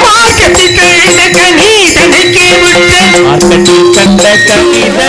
மார்க்கத்தில் கண்ட கனி தனக்கே விட்ட மார்க்கத்தில் கண்ட கவிதை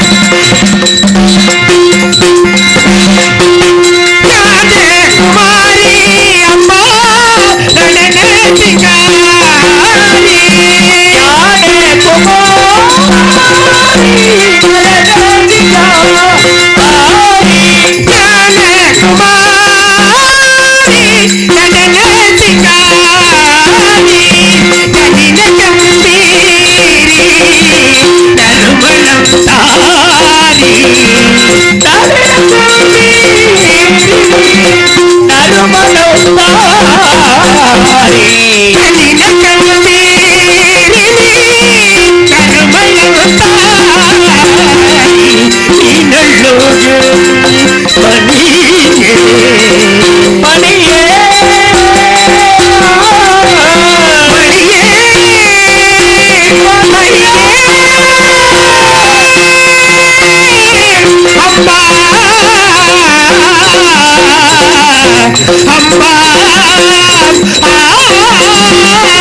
ஆ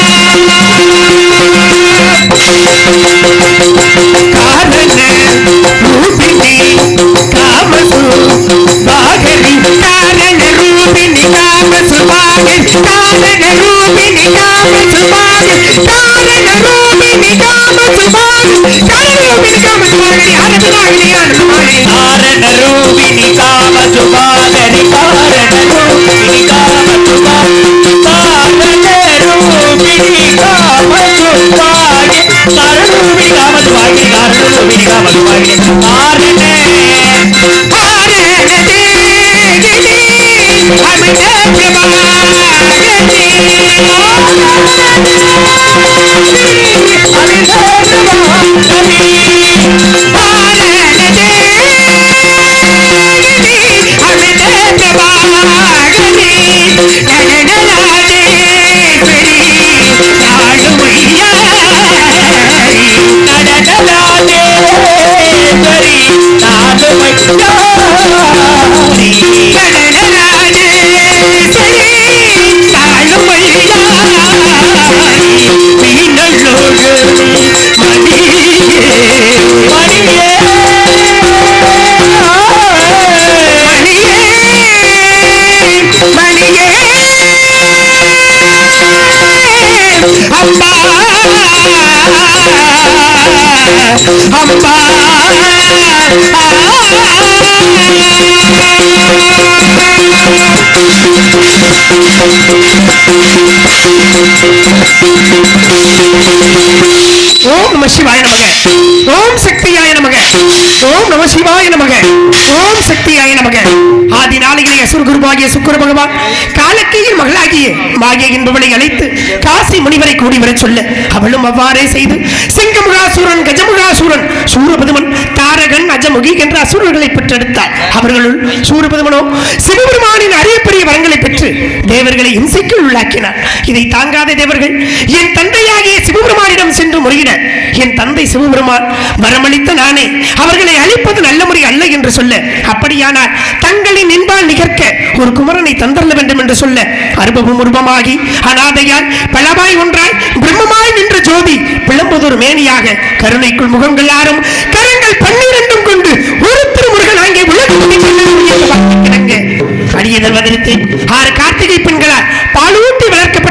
காரண ரூபினி காம சுபாகரி காரண ரூபினி காம சுபாகரி காரண కరుడు విడిగా మధు పాడి కరుడు విడిగా మధు அம்பா அம்பா ஓம் நம சிவாய நமக. ஓம் சக்தியாய நமக. ஓம் நம சிவாய நமக. ஓம் சக்தியாய நமக. ஆதி நாளிகளே அசுர குருவாகிய சுக்கர பகவான் காலக்கையின் மகளாகிய மாகிய என்பவளை அழைத்து காசி முனிவரை கூடி வர சொல்ல அவளும் அவ்வாறே செய்து சிங்கமுகாசுர சிங்கமுகாசூரன் கஜமுகாசூரன் சூரபதுமன் தாரகன் அஜமுகி என்ற அசுரர்களை பெற்றெடுத்தார். அவர்களுள் சூரபதுமனோ சிவபெருமானின் அரியப்பெரிய வரங்களை பெற்று தேவர்களை இம்சைக்கு உள்ளாக்கினார். இதை தாங்காத தேவர்கள் என் தந்தையாகிய சிவபெருமானிடம் சென்று முறையிட என் தந்தை சிவபெருமான் வரமளித்த நானே. அவர்களை அழிப்பது நல்ல முறை அல்ல என்று சொல்ல அப்படியானால் தங்களின் இன்பால் நிகர்க்க ஒரு குமரனை தந்தரல வேண்டும் என்று சொல்ல அருபமும் உருபமாகி அனாதையால் பலமாய் ஒன்றாய் பிரம்மமாய் நின்ற ஜோதி பிளம்புதொரு மேனியாக கருணைக்குள் முகங்கள் ஆறும் கரங்கள் பன்னிரண்டும் கொண்டு ஒரு திருமுருகன் அங்கே உலக அடியதல் வதரித்து ஆறு கார்த்திகை பெண்களால்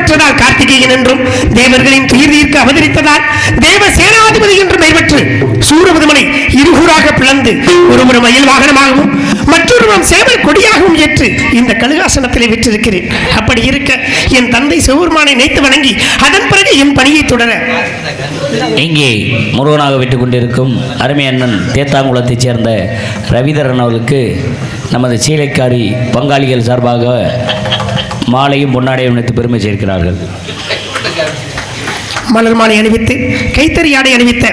பெற்றதால் கார்த்திகேயன் என்றும் தேவர்களின் துயிர் தீர்க்க அவதரித்ததால் தேவ சேனாதிபதி என்று பெயர்பெற்று சூரபதுமனை இருகூறாக பிளந்து ஒருபுறம் மயில் வாகனமாகவும் மற்றொருவரும் சேவல் கொடியாகவும் ஏற்று இந்த கழுகாசனத்தில் விற்றிருக்கிறேன். அப்படி இருக்க என் தந்தை சிவபெருமானை நினைத்து வணங்கி அதன் பிறகு என் பணியை தொடர. இங்கே முருகனாக விட்டுக் கொண்டிருக்கும் அருமை அண்ணன் தேத்தாங்குளத்தைச் சேர்ந்த ரவிதரன் அவர்களுக்கு நமது சீலைக்காரி பங்காளிகள் சார்பாக மாலையும் பொன்னாடையும் அணிவித்து பெருமை சேர்க்கிறார்கள். மலர் மாலை அணிவித்து கைத்தறி ஆடை அணிவித்த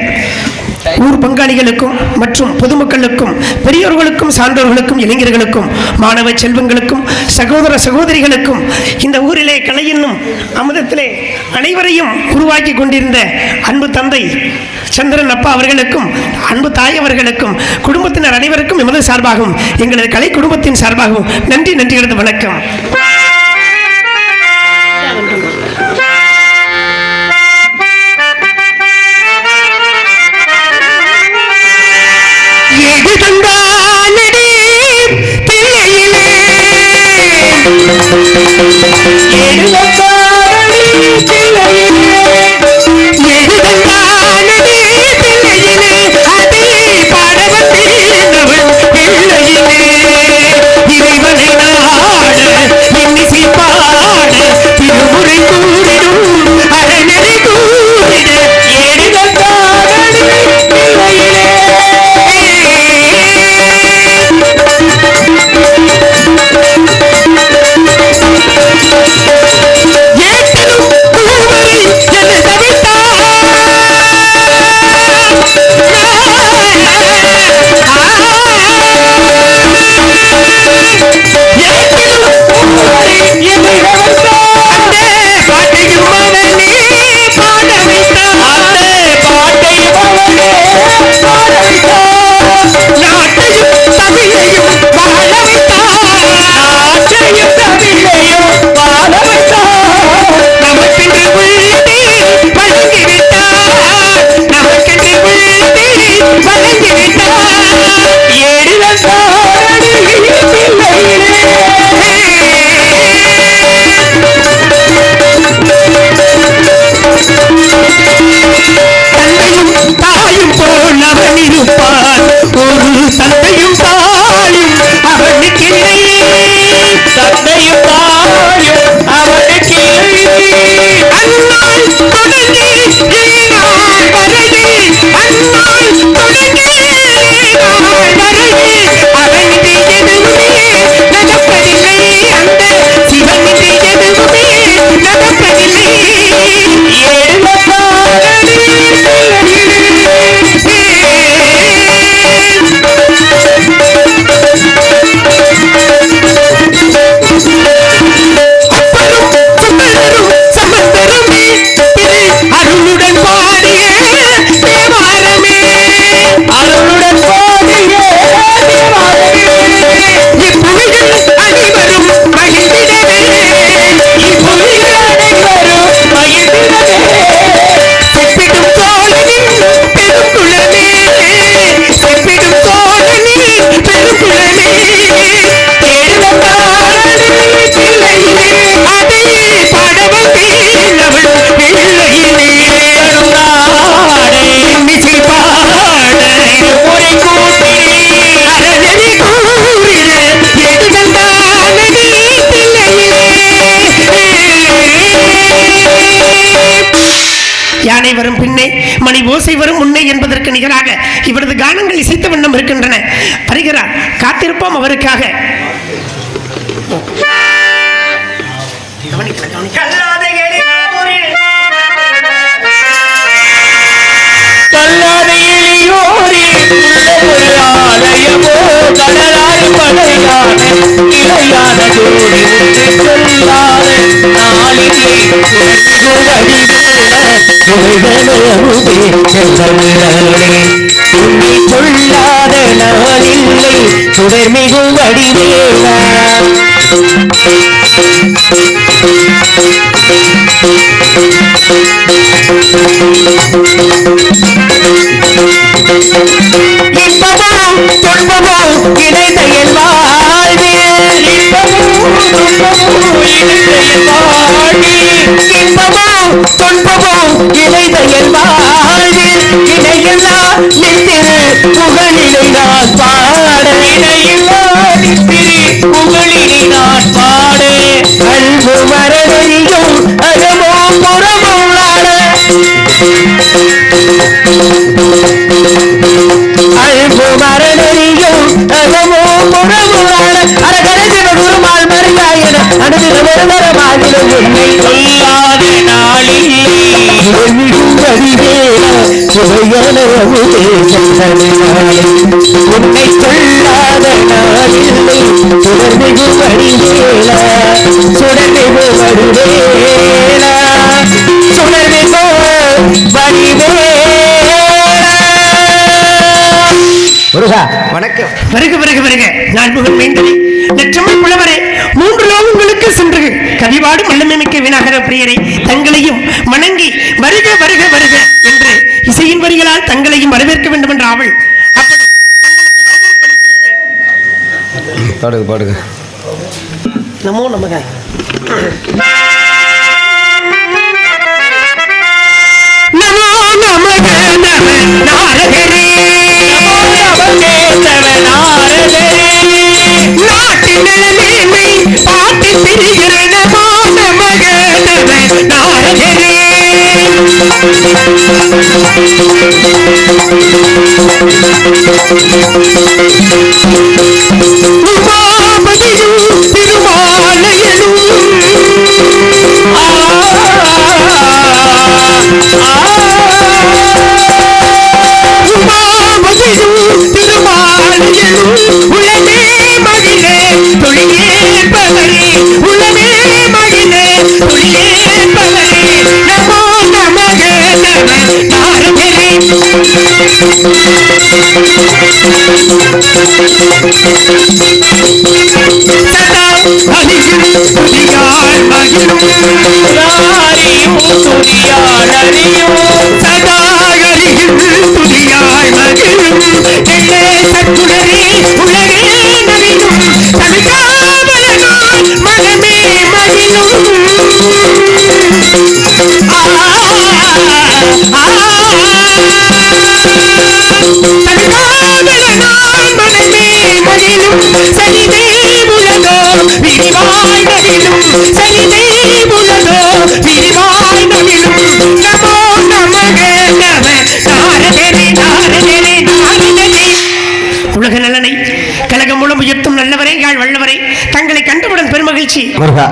ஊர் பங்காளிகளுக்கும் மற்றும் பொதுமக்களுக்கும் பெரியோர்களுக்கும் சான்றோர்களுக்கும் இளைஞர்களுக்கும் மாணவ செல்வங்களுக்கும் சகோதர சகோதரிகளுக்கும் இந்த ஊரிலே கலை என்னும் அமுதத்திலே அனைவரையும் உருவாக்கி கொண்டிருந்த அன்பு தந்தை சந்திரன் அப்பா அவர்களுக்கும் அன்பு தாய் அவர்களுக்கும் குடும்பத்தினர் அனைவருக்கும் எமது சார்பாகவும் எங்களது கலை குடும்பத்தின் சார்பாகவும் நன்றி நன்றிகளது வணக்கம். எது தந்தானடி பிள்ளையிலே மணி ஓசை வரும் முன்னே என்பதற்கு நிகராக இவரது கானங்கள் இசைத்த வண்ணம் இருக்கின்றன. வருகிறார் காத்திருப்போம் அவருக்காக. கடலாய் படையான இளையான ஜோடி ஒன்று சொல்லாத நாளிலே உன்னை சொல்லாத நாளில்லை சுடர்மிகு வடிவேலா. இன்பமோ துன்பமோ இணைந்த என் வாழ்வில் இன்பமோ துன்பமோ இணைந்த என் வாழ்வில் இன்பமோ துன்பமோ இணைந்த என் வாழ்வில் இணையில்லா நித்திரு புகழினை நான் பாட இணையில்லா நித்திரு புகழினை நான் பாட. புறமுறான அரகரஜன குருமால் மறியாயன அனுதின வருவரமாகிலும் உன்னை கொல்லாத நாளில்லை மிகும் வடிவேல சுவையான உன்னை கொல்லாத நாளில்லை சுடர்மிகு வடிவேல சுடர்மிகு வடிவேல சுடர்மிகு வடிவேல முருகா. வணக்கம். வருக வருக வருக நான் புகழ் மைந்தனே நற்றமிழ் புலவரே மூன்று லோகங்களுக்கு சென்று பிரியரை தங்களையும் வணங்கி வருக வருக வருக என்று இசையின் வரிகளால் தங்களையும் வரவேற்க வேண்டும் என்ற அப்படி பாடுங்க பாடுங்க. நமோ நமக. நமோ நமக நம நாரகரே நாட்டின் நிலைமை பாட்டு திரிகிற நமோ நமக நம உமாபதியும் திருமாலையனும் உமாபதியும் திருமாலையனும் மகிழே தொழிலேற்பவரே உலகே மகிழே தொழிலேற்பவரே நமோ நமக நம நாரகரே சதா அலியும் துதியாள் மகிழும். சதா அலியும் துதியாள் மகிழும். எல்லே சத்துணரே உலகே நவியும் தமிழாமலனால்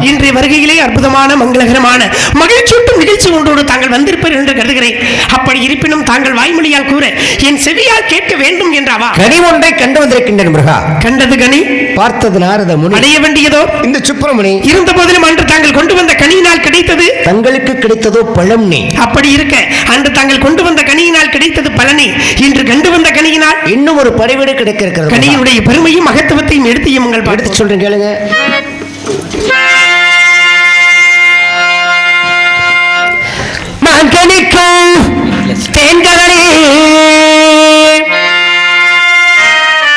இன்றைய வருகையிலே அற்புதமான மங்களகரமான மகிழ்ச்சியூட்டும் நிகழ்ச்சி ஒன்றோடு தாங்கள் வந்திருப்பீர் என்று கருதுகிறேன். அப்படி இருப்பினும் தாங்கள் வாய்மொழியால் கூற என் செவியால் கேட்க வேண்டும் என்றாவா? கனி ஒன்றை கண்டு வந்திருக்கின்றேன் முருகா. கண்டது கனி? பார்த்தது நாரத முனி. அடைய வேண்டியதோ? இந்த சுப்பிரமணி. இருந்த போதிலும் அன்று தாங்கள் கொண்டு வந்த கனியினால் கிடைத்தது? தங்களுக்கு கிடைத்ததோ பழம் நீ. அப்படி இருக்க அன்று தாங்கள் கொண்டு வந்த கனியினால் கிடைத்தது பலனை இன்று கண்டு வந்த கனியினால் இன்னும் ஒரு படைவீடு கிடைக்க இருக்கிறது முருகா. கனியினுடைய பெருமையும் மகத்துவத்தையும் எடுத்தையும் உங்கள் எடுத்து சொல்றேன் கேளுங்க. தேன்கதனே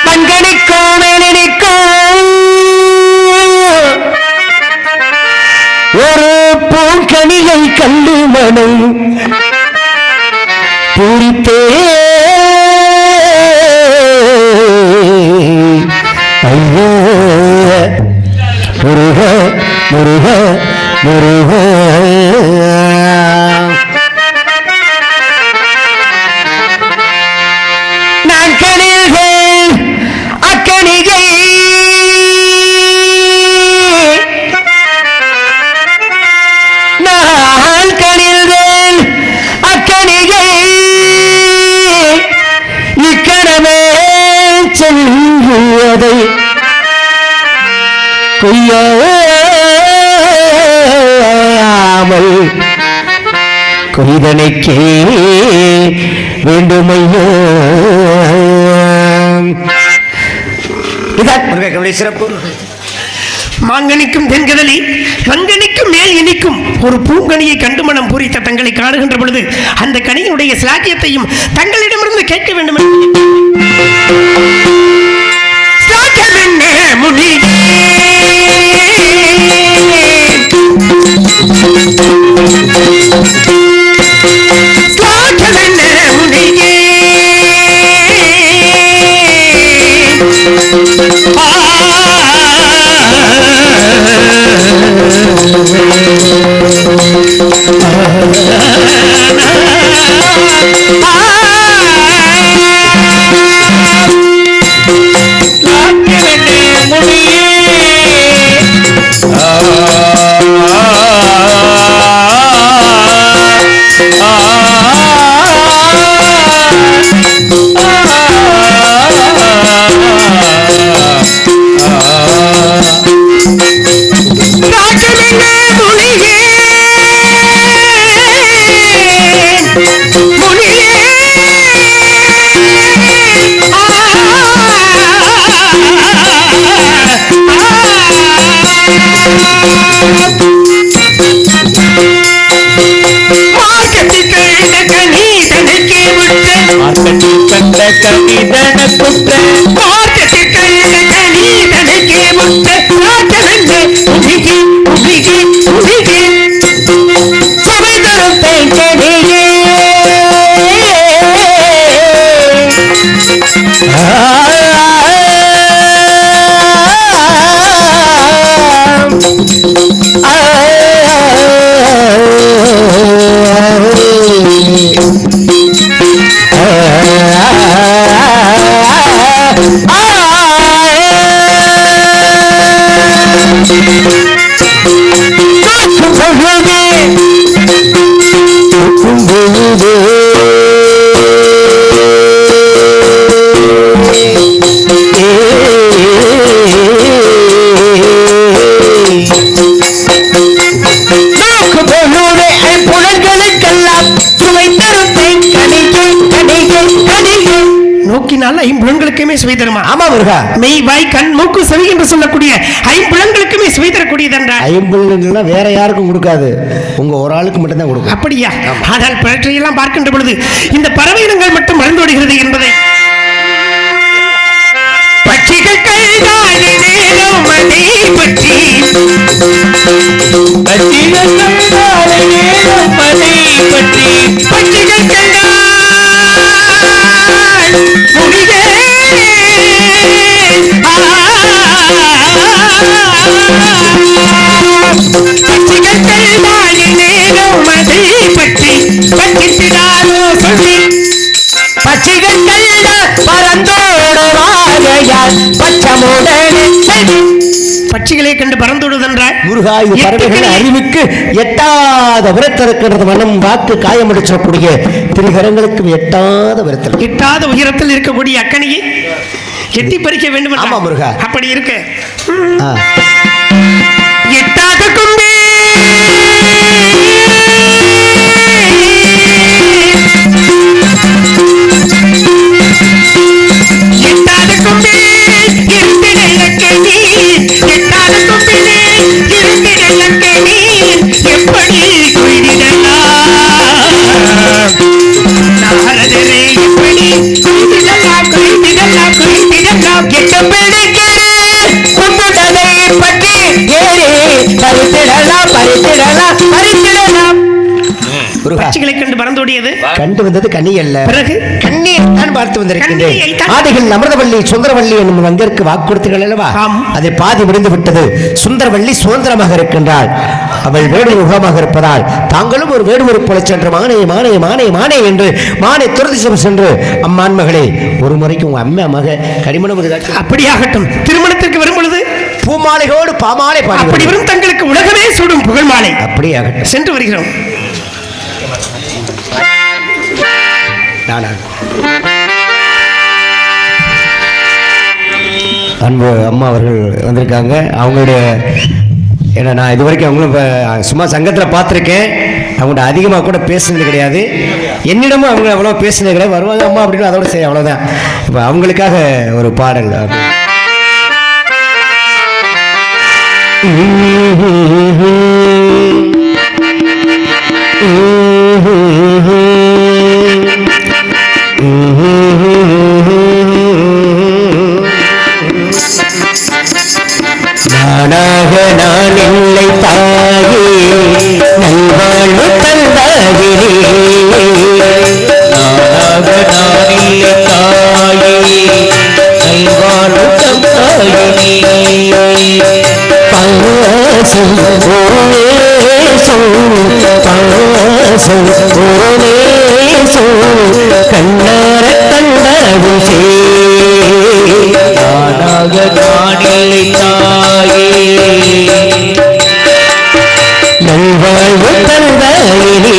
மங்கனிக்கும் மேலனிக்கும் ஒரு பூங்கனியை கல்லு மனை பூரித்தே ஐயோ முருக முருக முருக. இதனைக்கே வேண்டுமையோ சிறப்பு. மாங்கனிக்கும் தென்கதலி வங்கனிக்கும் மேல் இனிக்கும் ஒரு பூங்கனியை கண்டு மனம் பூரித்த தங்களை காணுகின்ற பொழுது அந்த கனியினுடைய சிலாக்கியத்தையும் தங்களிடமிருந்து கேட்க வேண்டும். என்று சிலாக்கியம் முனி சிலாக்கியம் மார்க்கெட்டில் கண்ட கவிதன குற்ற Hallelujah. ஐம்புலன்களுக்குமே சுவை தருமா? ஆமா முருகா. மெய் வாய் கண் மூக்கு செவி என்று சொல்லக்கூடிய ஐம்புலன்களுக்குமே சுவை தரக்கூடியதென்றால் ஐம்புலன்கள்னா வேற யாருக்கும் கொடுக்காது. உங்க ஒரு ஆளுக்கு மட்டும்தான் கொடுக்கும். அப்படியா? ஆனால் பிறற்றையெல்லாம் பார்க்கின்ற பொழுது இந்த பறவை இனங்கள் மட்டும் மறந்தோடுகிறது என்பதை பட்சிகள் கைதாடி நேரம் மணி பற்றி பட்சிகள் பட்சிகள் புனிதே இது பறவைகள் அறிவுக்கு எட்டாத விரத்திருக்கிறது மனம் வாக்கு காயமடிச்சிடக்கூடிய திரிகரங்களுக்கும் எட்டாத விரத்தில் எட்டாத உயரத்தில் இருக்கக்கூடிய அக்கனியை எட்டி பறிக்க வேண்டும் ஆமா, முருகா. அப்படி இருக்க. இருந்திட எப்படி கண்டு வந்தது கனி அல்ல. பிறகு? கண்ணீர் தான் பார்த்து வந்திருக்கின்றேன். கண்ணியைத்தான். ஆதிகள் அமிர்தவள்ளி சுந்தரவள்ளி என்னும் வங்கிற்கு வாக்கு கொடுத்தீர்கள் அல்லவா. அது பாதி முடிந்து விட்டது. சுந்தரவள்ளி சுதந்திரமாக இருக்கின்றாள். அவள் வேடுவர் முகமாக இருப்பதால் தாங்களும் ஒரு வேடுவர் போல சென்று மானே மானே மானே மானே என்று மானை துரதிசம் சென்று அம்மான் மகளே ஒரு முறைக்கு உங்க அம்மா மக கரிமணம் அப்படியாகட்டும். திருமணத்திற்கு வரும் பொழுது? பூமாலையோடு பாமாலை அப்படி பாடி வரும் தங்களுக்கு உலகமே சூடும் புகழ் மாலை அப்படியாகட்டும். சென்று வருகிறோம். நானா அன்பு அம்மா அவர்கள் வந்திருக்காங்க. அவங்களுடைய ஏன்னா நான் இது வரைக்கும் அவங்களும் இப்போ சும்மா சங்கத்தில் பார்த்துருக்கேன். அவங்கள்ட்ட அதிகமாக கூட பேசுனது கிடையாது. என்னிடமும் அவங்க அவ்வளோ பேசுனது கிடையாது. வருவாங்க அம்மா அப்படின்னு அதோட சரி அவ்வளோதான் இப்போ அவங்களுக்காக ஒரு பாடல் அப்படி. நானாக நான் இல்லை தாயே நல்வாழ்வு தந்தாகிறே நானாக நான் இல்லை தாயே நல்வாழ்வு தந்தாகிறே பாசம் ஓனேசம் பாசம் ஓனேசம் கண்ணார கண்டவும் சே நானாக நானில்லை தாயே. நல்வாழ்வு தந்தாயினே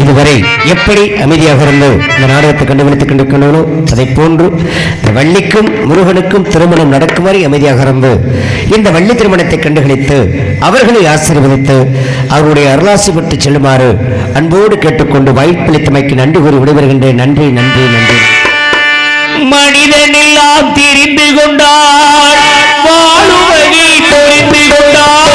இதுவரை எப்படி அமைதியாக இருந்தோ இந்த நாடகத்தை கண்டுபிடித்துக் கொண்டிருக்கணும் அதை போன்று இந்த வள்ளிக்கும் முருகனுக்கும் திருமணம் நடக்குமாறு அமைதியாக இருந்து இந்த வள்ளி திருமணத்தை கண்டுகளித்து அவர்களை ஆசீர்வதித்து அவருடைய அருளாசி பெற்று செல்லுமாறு அன்போடு கேட்டுக்கொண்டு வாய்ப்பளித்தமைக்கு நன்றி கூறி விடைபெறுகின்றேன். நன்றி நன்றி நன்றி. மனிதனெல்லாம் தெரிந்து கொண்டான் வாழும் தெரிந்து கொண்டான்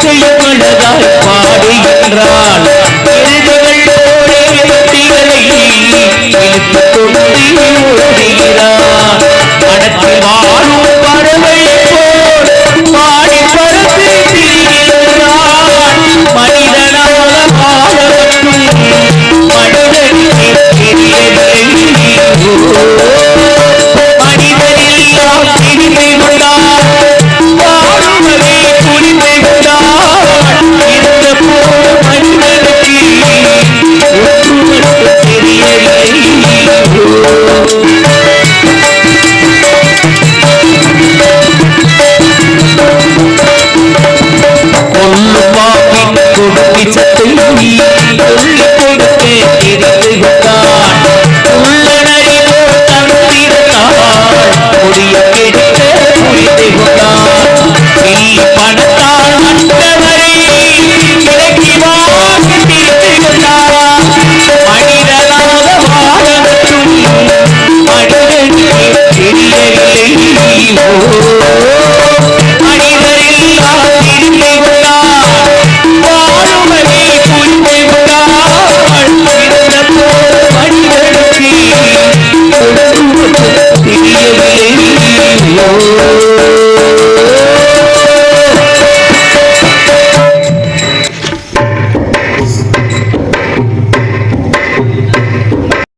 செய்யப்பட்டதால் பாடுகின்றான் எழுதுகள் போலே வெற்றிகளை இழுத்து தொட்டி ஓடுகிறான் படத்தில் வாழும் பறவை போல் பாடி Hey.